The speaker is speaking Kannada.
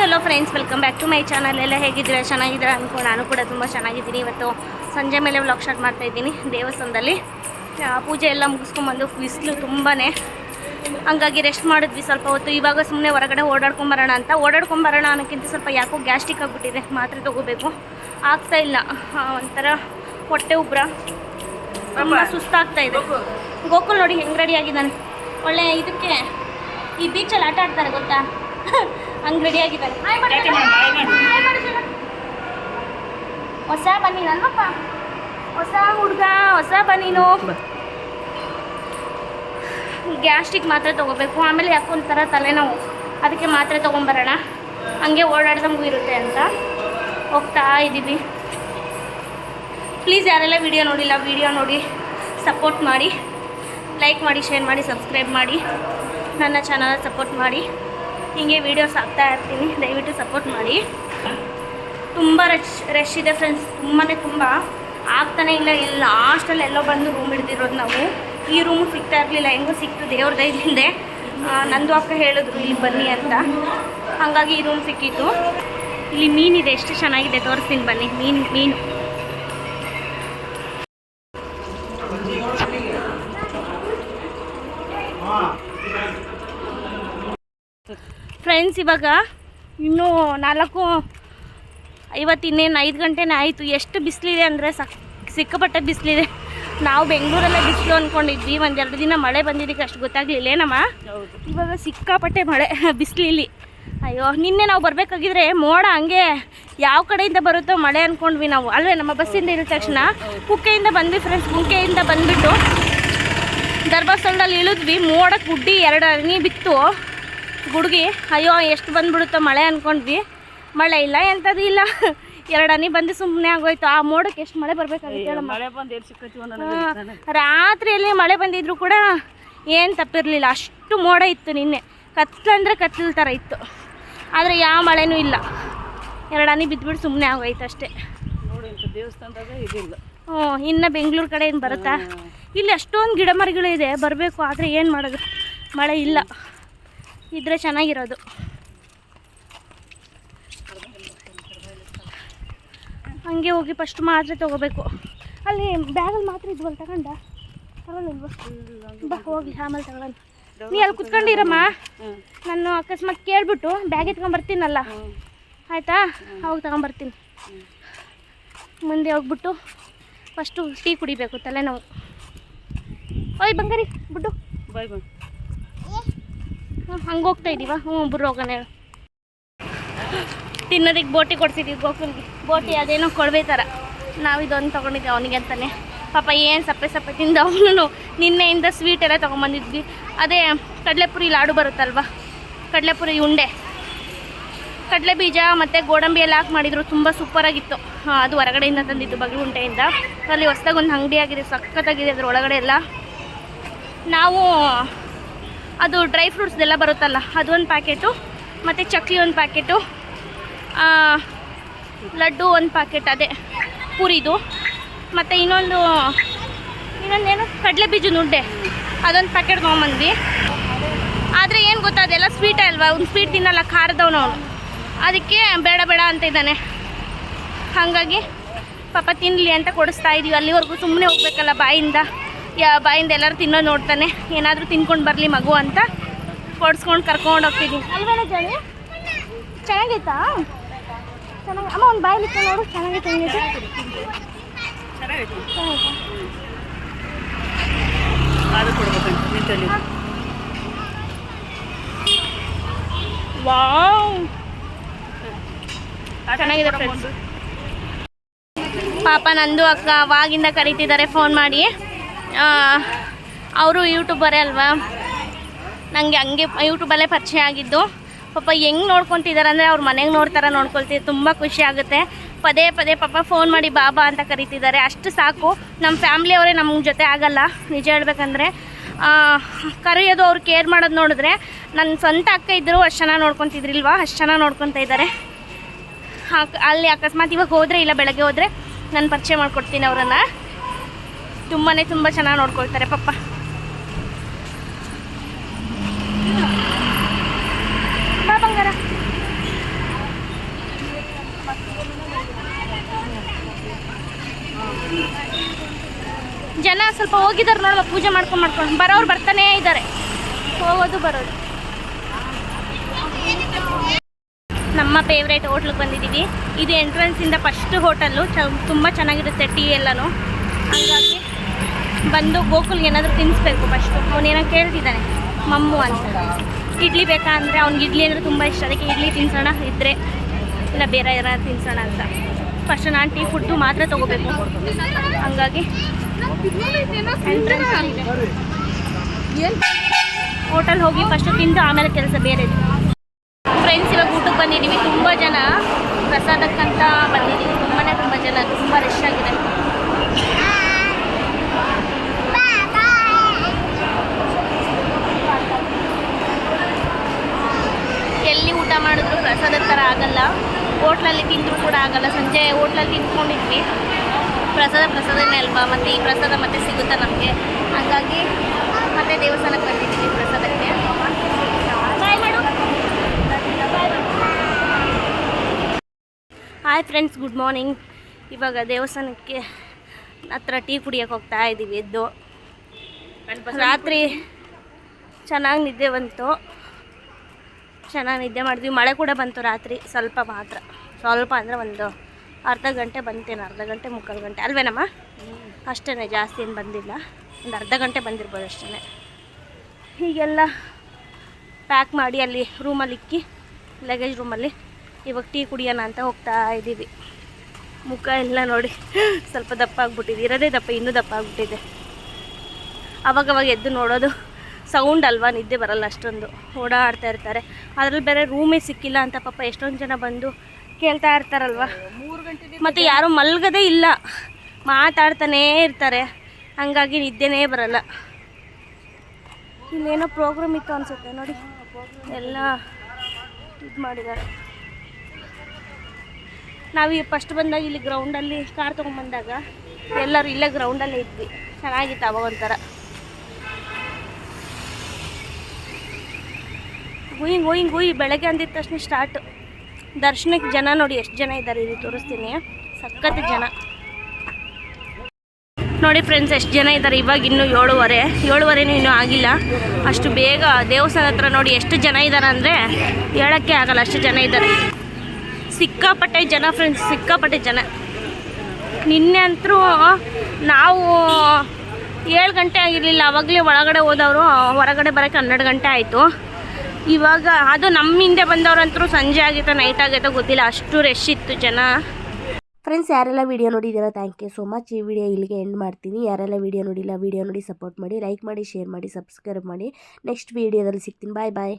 Hello friends welcome back to my channel ಎಲ್ಲ ಹೇಗಿದ್ದೀರಾ? ಚೆನ್ನಾಗಿದ್ದೀರಾ ಅನ್ಕೊಂಡು ನಾನು ಕೂಡ ತುಂಬ ಚೆನ್ನಾಗಿದ್ದೀನಿ. ಇವತ್ತು ಸಂಜೆ ಮೇಲೆ ವ್ಲಾಗ್ ಶಾರ್ಟ್ ಮಾಡ್ತಾ ಇದ್ದೀನಿ ದೇವಸ್ಥಾನದಲ್ಲಿ. ಆ, ಪೂಜೆ ಎಲ್ಲ ಮುಗಿಸ್ಕೊಂಬಂದು ಬಿಸಿಲು ತುಂಬಾ ಹಂಗಾಗಿ ರೆಸ್ಟ್ ಮಾಡಿದ್ವಿ ಸ್ವಲ್ಪ ಹೊತ್ತು. ಇವಾಗ ಸುಮ್ಮನೆ ಹೊರಗಡೆ ಓಡಾಡ್ಕೊಂಬರೋಣ ಅಂತ. ಓಡಾಡ್ಕೊಂಬರೋಣ ಅನ್ನೋಕ್ಕಿಂತ ಸ್ವಲ್ಪ ಯಾಕೋ ಗ್ಯಾಸ್ಟಿಕ್ ಆಗಿಬಿಟ್ಟಿದೆ. ಮಾತ್ರೆ ತೊಗೋಬೇಕು. ಆಗ್ತಾ ಇಲ್ಲ. ಒಂಥರ ಹೊಟ್ಟೆ ಉಬ್ರ. ತುಂಬ ಸುಸ್ತಾಗ್ತಾ ಇದೆ. ಗೋಕುಲ್ ನೋಡಿ ಹೆಂಗೆ ರೆಡಿ ಆಗಿದ್ದಾನೆ. ಒಳ್ಳೆ ಇದಕ್ಕೆ ಈ ಬೀಚಲ್ಲಿ ಆಟ ಆಡ್ತಾರೆ ಗೊತ್ತಾ? ಹಂಗೆ ರೆಡಿ ಬನ್ನಿ ಶೀಲ. ಹಾಯ್ ಮಾಡು ಹೊಸ ಹೊಸ ಹುಡುಗ ಹೊಸ ಬನ್ನೀನು. ಗ್ಯಾಸ್ಟ್ರಿಕ್ ಮಾತ್ರೆ ತೊಗೋಬೇಕು. ಆಮೇಲೆ ಯಾಕೋ ಒಂಥರ ತಲೆನೋವು. ಅದಕ್ಕೆ ಮಾತ್ರೆ ತೊಗೊಂಬರೋಣ. ಹಂಗೆ ಓಡಾಡ್ದಂಗೂ ಇರುತ್ತೆ ಅಂತ ಹೋಗ್ತಾ ಇದ್ದೀವಿ. ಪ್ಲೀಸ್ ಯಾರೆಲ್ಲ ವಿಡಿಯೋ ನೋಡಿಲ್ಲ ವಿಡಿಯೋ ನೋಡಿ ಸಪೋರ್ಟ್ ಮಾಡಿ. ಲೈಕ್ ಮಾಡಿ ಶೇರ್ ಮಾಡಿ ಸಬ್ಸ್ಕ್ರೈಬ್ ಮಾಡಿ. ನನ್ನ ಚಾನಲ್ ಸಪೋರ್ಟ್ ಮಾಡಿ. ಹೀಗೆ ವೀಡಿಯೋಸ್ ಹಾಕ್ತಾ ಇರ್ತೀನಿ. ದಯವಿಟ್ಟು ಸಪೋರ್ಟ್ ಮಾಡಿ. ತುಂಬ ರಶ್ ರಶ್ ಇದೆ ಫ್ರೆಂಡ್ಸ್ ತುಂಬಾ ತುಂಬ ಆಗ್ತಾನೆ ಇಲ್ಲ. ಇಲ್ಲಿ ಲಾಸ್ಟಲ್ಲಿ ಎಲ್ಲೋ ಬಂದು ರೂಮ್ ಹಿಡ್ದಿರೋದು ನಾವು. ಈ ರೂಮು ಸಿಗ್ತಾ ಇರಲಿಲ್ಲ. ಹೆಂಗೋ ಸಿಕ್ತು ದೇವ್ರ ದಯದಿಂದ ನಂದು ಅಕ್ಕ ಹೇಳಿದ್ರು, ಇಲ್ಲಿ ಬನ್ನಿ ಅಂತ. ಹಾಗಾಗಿ ಈ ರೂಮ್ ಸಿಕ್ಕಿತ್ತು. ಇಲ್ಲಿ ಮೀನಿದೆ. ಎಷ್ಟು ಚೆನ್ನಾಗಿದೆ ತೋರಿಸ್ತೀನಿ ಬನ್ನಿ. ಮೀನು ಮೀನು. ಫ್ರೆಂಡ್ಸ್ ಇವಾಗ ಇನ್ನೂ ನಾಲ್ಕು ಐವತ್ತು ಇನ್ನೇನು ಐದು ಗಂಟೆನೇ ಆಯಿತು. ಎಷ್ಟು ಬಿಸಿಲಿದೆ ಅಂದರೆ ಸಕ್ ಸಿಕ್ಕಾಪಟ್ಟೆ ಬಿಸಿಲಿದೆ. ನಾವು ಬೆಂಗಳೂರಲ್ಲೇ ಬಿಸಿಲು ಅಂದ್ಕೊಂಡಿದ್ವಿ ಒಂದೆರಡು ದಿನ ಮಳೆ ಬಂದಿದ್ದಕ್ಕೆ ಅಷ್ಟು ಗೊತ್ತಾಗಲಿಲ್ಲ. ಏನಮ್ಮ? ಇವಾಗ ಸಿಕ್ಕಾಪಟ್ಟೆ ಮಳೆ ಬಿಸಿಲಿಲ್ಲಿ. ಅಯ್ಯೋ ನಿನ್ನೆ ನಾವು ಬರಬೇಕಾಗಿದ್ರೆ ಮೋಡ ಹಂಗೆ ಯಾವ ಕಡೆಯಿಂದ ಬರುತ್ತೋ ಮಳೆ ಅಂದ್ಕೊಂಡ್ವಿ ನಾವು. ಅಲ್ವೇ? ನಮ್ಮ ಬಸ್ಸಿಂದ ಇಳಿದ ತಕ್ಷಣ ಕುಕ್ಕೆಯಿಂದ ಬಂದ್ವಿ ಫ್ರೆಂಡ್ಸ್ ಕುಕ್ಕೆಯಿಂದ ಬಂದುಬಿಟ್ಟು ಧರ್ಮಸ್ಥಳದಲ್ಲಿ ಇಳಿದ್ವಿ. ಮೋಡಕ್ಕೆ ಗುಡ್ಡಿ ಎರಡು ಅರಣಿ ಬಿತ್ತು. ಗುಡ್ಗಿ ಅಯ್ಯೋ ಎಷ್ಟು ಬಂದ್ಬಿಡುತ್ತೋ ಮಳೆ ಅನ್ಕೊಂಡ್ವಿ. ಮಳೆ ಇಲ್ಲ ಎಂಥದ್ದು ಇಲ್ಲ. ಎರಡನಿ ಬಂದು ಸುಮ್ಮನೆ ಆಗೋಯ್ತು. ಆ ಮೋಡಕ್ಕೆ ಎಷ್ಟು ಮಳೆ ಬರ್ಬೇಕಾಗಿತ್ತು ರಾತ್ರಿಯಲ್ಲಿ ಮಳೆ ಬಂದಿದ್ರು ಕೂಡ ಏನು ತಪ್ಪಿರಲಿಲ್ಲ. ಅಷ್ಟು ಮೋಡ ಇತ್ತು ನಿನ್ನೆ. ಕತ್ಲಂದ್ರೆ ಕತ್ಲ ಥರ ಇತ್ತು. ಆದರೆ ಯಾವ ಮಳೆನೂ ಇಲ್ಲ. ಎರಡನಿ ಬಿದ್ದುಬಿಟ್ಟು ಸುಮ್ಮನೆ ಆಗೋಯ್ತು ಅಷ್ಟೇ. ಹ್ಞೂ ಇನ್ನು ಬೆಂಗಳೂರು ಕಡೆ ಏನು ಬರುತ್ತಾ? ಇಲ್ಲಿ ಅಷ್ಟೊಂದು ಗಿಡ ಮರಗಳು ಇದೆ. ಬರಬೇಕು ಆದರೆ ಏನು ಮಾಡೋದು? ಮಳೆ ಇಲ್ಲ. ಇದ್ರೆ ಚೆನ್ನಾಗಿರೋದು. ಹಂಗೆ ಹೋಗಿ ಫಸ್ಟ್ ಮಾತ್ರೆ ತೊಗೋಬೇಕು. ಅಲ್ಲಿ ಬ್ಯಾಗಲ್ಲಿ ಮಾತ್ರ ಇದ್ವಲ್ಲ ತಗೊಂಡ? ಹೋಗಿ ಆಮೇಲೆ ತಗೊಳ್ಳೋಣ ನೀ ಅಲ್ಲಿ ಕುತ್ಕೊಂಡಿರಮ್ಮ? ನಾನು ಅಕಸ್ಮಾತ್ ಕೇಳ್ಬಿಟ್ಟು ಬ್ಯಾಗ್ ಎತ್ಕೊಂಬರ್ತೀನಲ್ಲ ಆಯಿತಾ? ಅವಾಗ ತಗೊಂಬರ್ತೀನಿ ಮುಂದೆ ಹೋಗ್ಬಿಟ್ಟು ಫಸ್ಟು ಟೀ ಕುಡಿಬೇಕು, ತಲೆನೋವು. ಓಯ್ ಬಂಗಾರಿ ಬಿಟ್ಟು ಬಾಯ್ ಬಾಯ್ ಹಂಗೆ ಹೋಗ್ತಾ ಇದ್ದೀವ ಹ್ಞೂ ಒಬ್ಬರು ಹೋಗೋಣ ಹೇಳು. ತಿನ್ನೋದಕ್ಕೆ ಬೋಟಿ ಕೊಡ್ಸಿದ್ದೀವಿ ಗೋಕುಲ್ಗೆ. ಬೋಟಿ ಅದೇನೋ ಕೊಡಬೇ ಥರ ನಾವು ಇದೊಂದು ತೊಗೊಂಡಿದ್ದೆ ಅವನಿಗೆ ಅಂತಾನೆ. ಪಾಪ ಏನು ಸಪ್ಪೆ ಸಪ್ಪೆ ತಿಂದ ಅವನು ನಿನ್ನೆಯಿಂದ ಸ್ವೀಟ್ ಎಲ್ಲ ತೊಗೊಂಬಂದಿದ್ವಿ. ಅದೇ ಕಡಲೆಪುರಿ ಲಾಡು ಬರುತ್ತಲ್ವ? ಕಡಲೆಪುರಿ ಉಂಡೆ. ಕಡಲೆ ಬೀಜ ಮತ್ತು ಗೋಡಂಬಿ ಎಲ್ಲ ಹಾಕಿ ಮಾಡಿದ್ರು. ತುಂಬ ಸೂಪರಾಗಿತ್ತು ಹಾಂ, ಅದು ಹೊರಗಡೆಯಿಂದ ತಂದಿದ್ದು ಬಗಲುಂಟೆಯಿಂದ ಅಲ್ಲಿ ಹೊಸ್ದಾಗಿ ಒಂದು ಅಂಗಡಿ ಆಗಿದೆ, ಸಖತ್ತಾಗಿದೆ ಅದ್ರ ಒಳಗಡೆ ಎಲ್ಲ. ನಾವು ಅದು ಡ್ರೈ ಫ್ರೂಟ್ಸ್ದೆಲ್ಲ ಬರುತ್ತಲ್ಲ, ಅದೊಂದು ಪ್ಯಾಕೆಟು, ಮತ್ತು ಚಕ್ಲಿ ಒಂದು ಪ್ಯಾಕೆಟು ಲಡ್ಡು ಒಂದು ಪ್ಯಾಕೆಟ್ ಅದೇ, ಪುರಿದು. ಮತ್ತು ಇನ್ನೊಂದು ಇನ್ನೊಂದು ಏನು ಕಡಲೆ ಬೀಜದ ನುಡ್ಡೆ, ಅದೊಂದು ಪ್ಯಾಕೆಟ್ ತೊಗೊಂಬಂದ್ವಿ. ಆದರೆ ಏನು ಗೊತ್ತಾ, ಅದೆಲ್ಲ ಸ್ವೀಟ್ ಅಲ್ವಾ? ಒಂದು ಸ್ವೀಟ್ ತಿನ್ನಲ್ಲ, ಖಾರದವನು ಅವನು. ಅದಕ್ಕೆ ಬೇಡ ಬೇಡ ಅಂತ ಇದ್ದಾನೆ. ಹಾಗಾಗಿ ಪಾಪ ತಿನ್ನಲಿ ಅಂತ ಕೊಡಿಸ್ತಾ ಇದೀವಿ. ಅಲ್ಲಿವರೆಗೂ ಸುಮ್ಮನೆ ಹೋಗ್ಬೇಕಲ್ಲ ಬಾಯಿಂದ. ಯಾ ಬಾಯಿಂದ ಎಲ್ಲರೂ ತಿನ್ನೋದು ನೋಡ್ತಾನೆ. ಏನಾದರೂ ತಿನ್ಕೊಂಡು ಬರಲಿ ಮಗು ಅಂತ ಕೊಡ್ಸ್ಕೊಂಡು ಕರ್ಕೊಂಡು ಹೋಗ್ತಿದ್ದೀನಿ ಅಲ್ವೇನ ಜಾಣಿ ಚೆನ್ನಾಗೈತಾ? ಚೆನ್ನಾಗಿ ಅಮ್ಮ ಒಂದು ಬಾಯಲ್ಲಿ ನೋಡು ಚೆನ್ನಾಗೈತೆ ವಾವ್. ಚೆನ್ನಾಗಿದೆ ಫ್ರೆಂಡ್ಸ್ ಪಾಪ ನಂದು ಅಕ್ಕ ಅವಾಗಿಂದ ಕರೀತಿದ್ದಾರೆ ಫೋನ್ ಮಾಡಿ. ಅವರು ಯೂಟ್ಯೂಬರೇ ಅಲ್ವಾ? ನನಗೆ ಹಂಗೆ ಯೂಟ್ಯೂಬಲ್ಲೇ ಪರಿಚಯ ಆಗಿದ್ದು. ಪಾಪ ಹೆಂಗೆ ನೋಡ್ಕೊತಿದ್ದಾರೆ ಅಂದರೆ ಅವ್ರ ಮನೆಗೆ ನೋಡ್ತಾರೆ ನೋಡ್ಕೊಳ್ತೀವಿ ತುಂಬ ಖುಷಿ ಆಗುತ್ತೆ. ಪದೇ ಪದೇ ಪಾಪ ಫೋನ್ ಮಾಡಿ ಬಾಬಾ ಅಂತ ಕರೀತಿದ್ದಾರೆ. ಅಷ್ಟು ಸಾಕು. ನಮ್ಮ ಫ್ಯಾಮ್ಲಿಯವರೇ ನಮ್ಮ ಜೊತೆ ಆಗಲ್ಲ, ನಿಜ ಹೇಳ್ಬೇಕಂದ್ರೆ. ಕರೆಯೋದು ಅವ್ರು ಕೇರ್ ಮಾಡೋದು ನೋಡಿದ್ರೆ ನನ್ನ ಸ್ವಂತ ಅಕ್ಕ ಇದ್ದರೂ ಅಷ್ಟು ಚೆನ್ನಾಗಿ ನೋಡ್ಕೊತಿದ್ರಿಲ್ವಾ? ಅಷ್ಟು ಚೆನ್ನಾಗಿ ನೋಡ್ಕೊತಾ ಇದ್ದಾರೆ ಅಲ್ಲಿ ಅಕಸ್ಮಾತ್ ಇವಾಗ ಹೋದರೆ ಇಲ್ಲ, ಬೆಳಗ್ಗೆ ಹೋದರೆ ನಾನು ಪರಿಚಯ ಮಾಡ್ಕೊಡ್ತೀನಿ ಅವರನ್ನು. ತುಂಬಾ ತುಂಬ ಚೆನ್ನಾಗಿ ನೋಡ್ಕೊಳ್ತಾರೆ, ಪಪ್ಪ. ಬಂಗಾರ. ಜನ ಸ್ವಲ್ಪ ಹೋಗಿದ್ದಾರೆ ನೋಡುವ, ಪೂಜೆ ಮಾಡ್ಕೊಂಡು ಮಾಡ್ಕೊಂಡು. ಬರೋರು ಬರ್ತಾನೇ ಇದ್ದಾರೆ. ಹೋಗೋದು, ಬರೋದು. ನಮ್ಮ ಫೇವ್ರೇಟ್ ಹೋಟ್ಲಿಗೆ ಬಂದಿದ್ದೀವಿ. ಇದು ಎಂಟ್ರೆನ್ಸಿಂದ ಫಸ್ಟ್ ಹೋಟೆಲ್ಲು ಚ ತುಂಬ ಚೆನ್ನಾಗಿರುತ್ತೆ ಟೀ ಎಲ್ಲನೂ. ಹಾಗಾಗಿ ಬಂದು ಗೋಕುಲ್ಗೆ ಏನಾದರೂ ತಿನ್ನಿಸ್ಬೇಕು ಫಸ್ಟು ಅವನೇನೋ ಕೇಳ್ತಿದ್ದಾನೆ, ಮಮ್ಮು ಅಂತ. ಇಡ್ಲಿ ಬೇಕಾ ಅಂದರೆ ಅವ್ನಿಗೆ ಇಡ್ಲಿ ಅಂದರೆ ತುಂಬ ಇಷ್ಟ. ಅದಕ್ಕೆ ಇಡ್ಲಿ ತಿನ್ಸೋಣ ಇದ್ದರೆ ಇಲ್ಲ ಬೇರೆ ಏನಾದ್ರು ತಿನ್ಸೋಣ ಅಂತ. ಫಸ್ಟ್ ನಾನು ಟೀ ಫುಡ್ಡು ಮಾತ್ರ ತೊಗೋಬೇಕು. ಹಂಗಾಗಿ ಹೋಟೆಲ್ ಹೋಗಿ ಫಸ್ಟ್ ತಿಂದು ಆಮೇಲೆ ಕೆಲಸ ಬೇರೆ. ಫ್ರೆಂಡ್ಸ್ ಇವಾಗ ಊಟಕ್ಕೆ ಬಂದಿದ್ದೀವಿ. ತುಂಬ ಜನ ಪ್ರಸಾದಕ್ಕಂತ ಬಂದಿದ್ದೀವಿ. ತುಂಬಾ ತುಂಬ ಜನ. ತುಂಬ ರಶ್ ಆಗಿದೆ ಎಲ್ಲಿ ಊಟ ಮಾಡಿದ್ರು ಪ್ರಸಾದದ ಥರ ಆಗಲ್ಲ ಹೋಟ್ಲಲ್ಲಿ ತಿಂದರೂ ಕೂಡ ಆಗಲ್ಲ. ಸಂಜೆ ಹೋಟ್ಲಲ್ಲಿ ತಿಂದ್ಕೊಂಡಿದ್ವಿ ಪ್ರಸಾದ, ಪ್ರಸಾದನೇ ಅಲ್ವಾ? ಮತ್ತು ಈ ಪ್ರಸಾದ ಮತ್ತೆ ಸಿಗುತ್ತಾ ನಮಗೆ? ಹಾಗಾಗಿ ಮತ್ತೆ ದೇವಸ್ಥಾನಕ್ಕೆ ಬಂದಿದ್ದೀವಿ ಪ್ರಸಾದಕ್ಕೆ. ಹಾಯ್ ಫ್ರೆಂಡ್ಸ್ ಗುಡ್ ಮಾರ್ನಿಂಗ್ ಇವಾಗ ದೇವಸ್ಥಾನಕ್ಕೆ ಹತ್ರ ಟೀ ಕುಡಿಯೋಕೆ ಹೋಗ್ತಾ ಇದ್ದೀವಿ, ಎದ್ದು. ರಾತ್ರಿ ಚೆನ್ನಾಗಿ ನಿದ್ದೆ ಬಂತು. ಚೆನ್ನಾಗಿ ನಿದ್ದೆ ಮಾಡಿದ್ವಿ. ಮಳೆ ಕೂಡ ಬಂತು ರಾತ್ರಿ, ಸ್ವಲ್ಪ ಮಾತ್ರ. ಸ್ವಲ್ಪ ಅಂದರೆ ಒಂದು ಅರ್ಧ ಗಂಟೆ ಬಂತೇನು, ಅರ್ಧ ಗಂಟೆ ಮುಕ್ಕಾಲು ಗಂಟೆ. ಅಲ್ವೇನಮ್ಮ? ಅಷ್ಟೇ ಜಾಸ್ತಿ ಏನು ಬಂದಿಲ್ಲ. ಒಂದು ಅರ್ಧ ಗಂಟೆ ಬಂದಿರ್ಬೋದು ಅಷ್ಟೇ ಹೀಗೆಲ್ಲ ಪ್ಯಾಕ್ ಮಾಡಿ ಅಲ್ಲಿ ರೂಮಲ್ಲಿ ಇಕ್ಕಿ ಲಗೇಜ್ ರೂಮಲ್ಲಿ ಇವಾಗ ಟೀ ಕುಡಿಯೋಣ ಅಂತ ಹೋಗ್ತಾ ಇದ್ದೀವಿ. ಮುಖ ಎಲ್ಲ ನೋಡಿ ಸ್ವಲ್ಪ ದಪ್ಪ ಆಗಿಬಿಟ್ಟಿದೆ. ಇರೋದೇ ದಪ್ಪ, ಇನ್ನೂ ದಪ್ಪ ಆಗ್ಬಿಟ್ಟಿದೆ. ಅವಾಗವಾಗ ಎದ್ದು ನೋಡೋದು ಸೌಂಡ್ ಅಲ್ವಾ? ನಿದ್ದೆ ಬರಲ್ಲ ಅಷ್ಟೊಂದು. ಓಡಾಡ್ತಾ ಇರ್ತಾರೆ. ಅದ್ರಲ್ಲಿ ಬೇರೆ ರೂಮೇ ಸಿಕ್ಕಿಲ್ಲ ಅಂತ ಪಾಪ ಎಷ್ಟೊಂದು ಜನ ಬಂದು ಕೇಳ್ತಾ ಇರ್ತಾರಲ್ವ? ಮತ್ತು ಯಾರೂ ಮಲ್ಗದೇ ಇಲ್ಲ. ಮಾತಾಡ್ತಾನೇ ಇರ್ತಾರೆ. ಹಂಗಾಗಿ ನಿದ್ದೆನೇ ಬರಲ್ಲ. ಇಲ್ಲೇನೋ ಪ್ರೋಗ್ರಾಮ್ ಇತ್ತು ಅನ್ಸುತ್ತೆ ನೋಡಿ. ಎಲ್ಲ ಇದು ಮಾಡಿದ್ದಾರೆ. ನಾವು ಈ ಫಸ್ಟ್ ಬಂದಾಗ ಇಲ್ಲಿ ಗ್ರೌಂಡಲ್ಲಿ ಕಾರ್ ತೊಗೊಂಡ್ಬಂದಾಗ ಎಲ್ಲರೂ ಇಲ್ಲೇ ಗ್ರೌಂಡಲ್ಲೇ ಇದ್ವಿ. ಚೆನ್ನಾಗಿತ್ತು ಅವಾಗ ಒಂಥರ. ಗುಯ್ ಗುಯಿಂಗ್ ಗುಯಿ ಬೆಳಗ್ಗೆ ಅಂದಿದ ತಕ್ಷಣ ಸ್ಟಾರ್ಟ್ ದರ್ಶನಕ್ಕೆ ಜನ ನೋಡಿ ಎಷ್ಟು ಜನ ಇದ್ದಾರೆ ಇಲ್ಲಿ ತೋರಿಸ್ತೀನಿ. ಸಖತ್ ಜನ. ನೋಡಿ ಫ್ರೆಂಡ್ಸ್ ಎಷ್ಟು ಜನ ಇದ್ದಾರೆ? ಇವಾಗ ಇನ್ನೂ ಏಳುವರೆ. ಏಳುವರೆನೂ ಇನ್ನೂ ಆಗಿಲ್ಲ. ಅಷ್ಟು ಬೇಗ ದೇವಸ್ಥಾನ ಹತ್ರ ನೋಡಿ ಎಷ್ಟು ಜನ ಇದ್ದಾರೆ ಅಂದರೆ ಹೇಳೋಕ್ಕೆ ಆಗಲ್ಲ ಅಷ್ಟು ಜನ ಇದ್ದಾರೆ. ಸಿಕ್ಕಾಪಟ್ಟೆ ಜನ ಫ್ರೆಂಡ್ಸ್ ಸಿಕ್ಕಾಪಟ್ಟೆ ಜನ. ನಿನ್ನೆ ಅಂತರೂ ನಾವು ಏಳು ಗಂಟೆ ಆಗಿರಲಿಲ್ಲ. ಅವಾಗಲೇ ಒಳಗಡೆ ಹೋದವರು, ಹೊರಗಡೆ ಬರೋಕ್ಕೆ ಹನ್ನೆರಡು ಗಂಟೆ ಆಯಿತು. ಇವಾಗ ಅದು ನಮ್ಮ ಹಿಂದೆ ಬಂದವರಂತೂ ಸಂಜೆ ಆಗೈತೋ ನೈಟ್ ಆಗೈತೋ ಗೊತ್ತಿಲ್ಲ. ಅಷ್ಟು ರಶ್ ಇತ್ತು ಜನ. ಫ್ರೆಂಡ್ಸ್ ಯಾರೆಲ್ಲ ವಿಡಿಯೋ ನೋಡಿದ್ದೀರಾ? ಥ್ಯಾಂಕ್ ಯು ಸೊ ಮಚ್ ಈ ವಿಡಿಯೋ ಇಲ್ಲಿಗೆ ಎಂಡ್ ಮಾಡ್ತೀನಿ. ಯಾರೆಲ್ಲ ವಿಡಿಯೋ ನೋಡಿಲ್ಲ ವಿಡಿಯೋ ನೋಡಿ ಸಪೋರ್ಟ್ ಮಾಡಿ ಲೈಕ್ ಮಾಡಿ ಶೇರ್ ಮಾಡಿ ಸಬ್ಸ್ಕ್ರೈಬ್ ಮಾಡಿ. ನೆಕ್ಸ್ಟ್ ವಿಡಿಯೋದಲ್ಲಿ ಸಿಗ್ತೀನಿ. ಬಾಯ್ ಬಾಯ್